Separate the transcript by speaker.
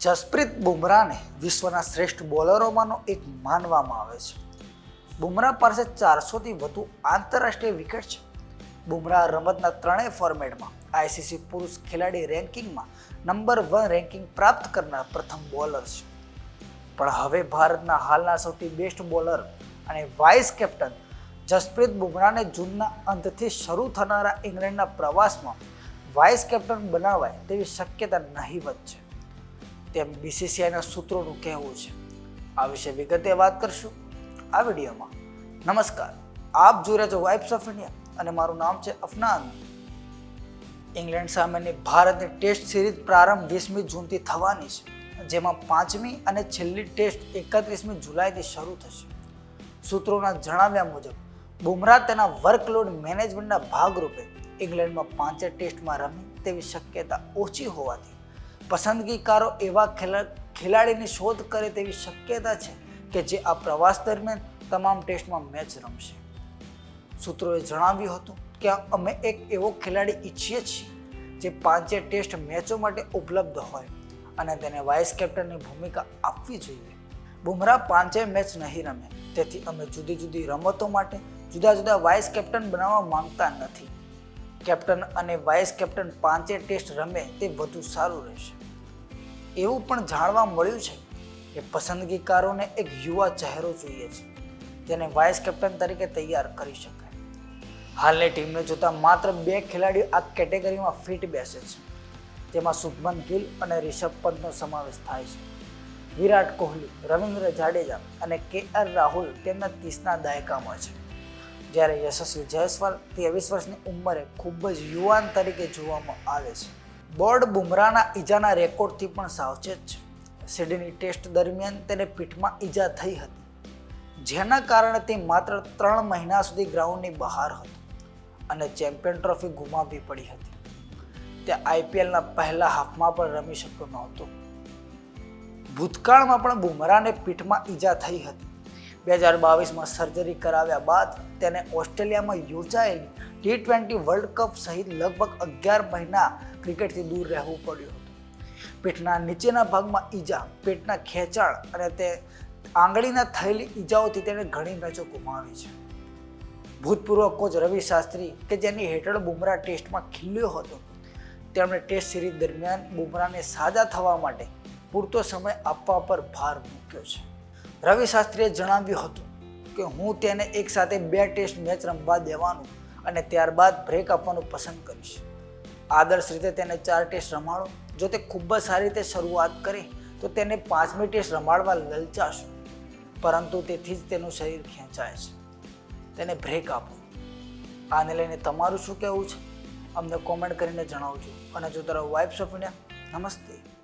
Speaker 1: જસપ્રીત બુમરાહને વિશ્વના શ્રેષ્ઠ બોલરોમાંનો એક માનવામાં આવે છે. બુમરાહ પાસે ચારસોથી વધુ આંતરરાષ્ટ્રીય વિકેટ છે. બુમરાહ રમતના ત્રણેય ફોર્મેટમાં આઈસીસી પુરુષ ખેલાડી રેન્કિંગમાં નંબર વન રેન્કિંગ પ્રાપ્ત કરનાર પ્રથમ બોલર છે. પણ હવે ભારતના હાલના સૌથી બેસ્ટ બોલર અને વાઇસ કેપ્ટન જસપ્રીત બુમરાહને જૂનના અંતથી શરૂ થનારા ઇંગ્લેન્ડના પ્રવાસમાં વાઇસ કેપ્ટન બનાવાય તેવી શક્યતા નહીવત છે. તેમ બીસીસીઆઈના સૂત્રોનું કહેવું છે. આ વિશે વિગતે વાત કરશું આ વિડીયોમાં. નમસ્કાર. આપ જોઈ રહ્યા છો વાઇબ્સ ઓફ ઇન્ડિયા અને મારું નામ છે અફનાન. ઇંગ્લેન્ડ સામેની ભારતની ટેસ્ટ સિરીઝ પ્રારંભ વીસમી જૂનથી થવાની છે, જેમાં પાંચમી અને છેલ્લી ટેસ્ટ એકત્રીસમી જુલાઈથી શરૂ થશે. સૂત્રોના જણાવ્યા મુજબ, બુમરાહ તેના વર્કલોડ મેનેજમેન્ટના ભાગરૂપે ઇંગ્લેન્ડમાં પાંચે ટેસ્ટમાં રમે તેવી શક્યતા ઓછી હોવાથી પસંદગીકારો એવા ખેલા, ખેલાડીની શોધ કરે તેવી શક્યતા છે કે જે આ પ્રવાસ દરમિયાન તમામ ટેસ્ટમાં મેચ રમશે. સૂત્રોએ જણાવ્યું હતું કે અમે એક એવો ખેલાડી ઈચ્છીએ છીએ જે પાંચે ટેસ્ટ મેચો માટે ઉપલબ્ધ હોય અને તેને વાઇસ કેપ્ટનની ભૂમિકા આપવી જોઈએ. બુમરાહ પાંચે મેચ નહીં રમે, તેથી અમે જુદી જુદી રમતો માટે જુદા જુદા વાઇસ કેપ્ટન બનાવવા માંગતા નથી. કેપ્ટન અને વાઇસ કેપ્ટન પાંચે ટેસ્ટ રમે તે વધુ સારું રહેશે. એવું પણ જાણવા મળ્યું છે કે પસંદગીકારોને એક યુવા ચહેરો જોઈએ છે. જેને વાઇસ કેપ્ટન તરીકે તૈયાર કરી શકાય. હાલની ટીમને જોતા માત્ર બે ખેલાડીઓ આ કેટેગરીમાં ફિટ બેસે છે. જેમાં શુભમન ગિલ અને રિષભ પંતનો સમાવેશ થાય છે. વિરાટ કોહલી, રવિન્દ્ર જાડેજા અને કે આર રાહુલ તેમના ત્રીસના દાયકામાં છે. જ્યારે યશસ્વી જયસ્વાલ ત્રેવીસ વર્ષની ઉંમરે ખૂબ જ યુવાન તરીકે જોવામાં આવે છે. બોર્ડ બુમરાહના ઈજાના રેકોર્ડથી પણ સાવચેત છે. સિડની ટેસ્ટ દરમિયાન તેને પીઠમાં ઈજા થઈ હતી. જેના કારણે તે માત્ર ત્રણ મહિના સુધી ગ્રાઉન્ડની બહાર હતો અને ચેમ્પિયન ટ્રોફી ગુમાવવી પડી હતી. તે આઈપીએલના પહેલા હાફમાં પણ રમી શક્યો નહોતો. ભૂતકાળમાં પણ બુમરાહને પીઠમાં ઈજા થઈ હતી. બે હજાર બાવીસમાં સર્જરી કરાવ્યા બાદ તેને ઓસ્ટ્રેલિયામાં યોજાયેલી ટી ટ્વેન્ટી વર્લ્ડ કપ સહિત લગભગ અગિયાર મહિના ક્રિકેટથી દૂર રહેવું પડ્યું હતું. પેટના નીચેના ભાગમાં ઈજા, પેટના ખેંચાણ અને તે આંગળીના થયેલી ઈજાઓથી તેણે ઘણી મેચો ગુમાવી છે. ભૂતપૂર્વ કોચ રવિ શાસ્ત્રી કે જેની હેઠળ બુમરાહ ટેસ્ટમાં ખીલ્યો હતો, તેમણે ટેસ્ટ સિરીઝ દરમિયાન બુમરાહને સાજા થવા માટે પૂરતો સમય આપવા પર ભાર મૂક્યો છે. રવિ શાસ્ત્રીએ જણાવ્યું હતું કે, હું તેને એક સાથે બે ટેસ્ટ મેચ રમવા દેવાનું અને ત્યારબાદ બ્રેક આપવાનું પસંદ કરીશ. આદર્શ રીતે તેને ચાર ટેસ્ટ રમાડો. જો તે ખૂબ જ સારી રીતે શરૂઆત કરે, તો તેને પાંચમી ટેસ્ટ રમાડવા લલચાશો. પરંતુ તેથી જ તેનું શરીર ખેંચાય છે. તેને બ્રેક આપો. આને લઈને તમારું શું કહેવું છે? અમને કોમેન્ટ કરીને જણાવજો. અને જો તારા વાઇબ્સ ઓફ ઇન્ડિયા નમસ્તે.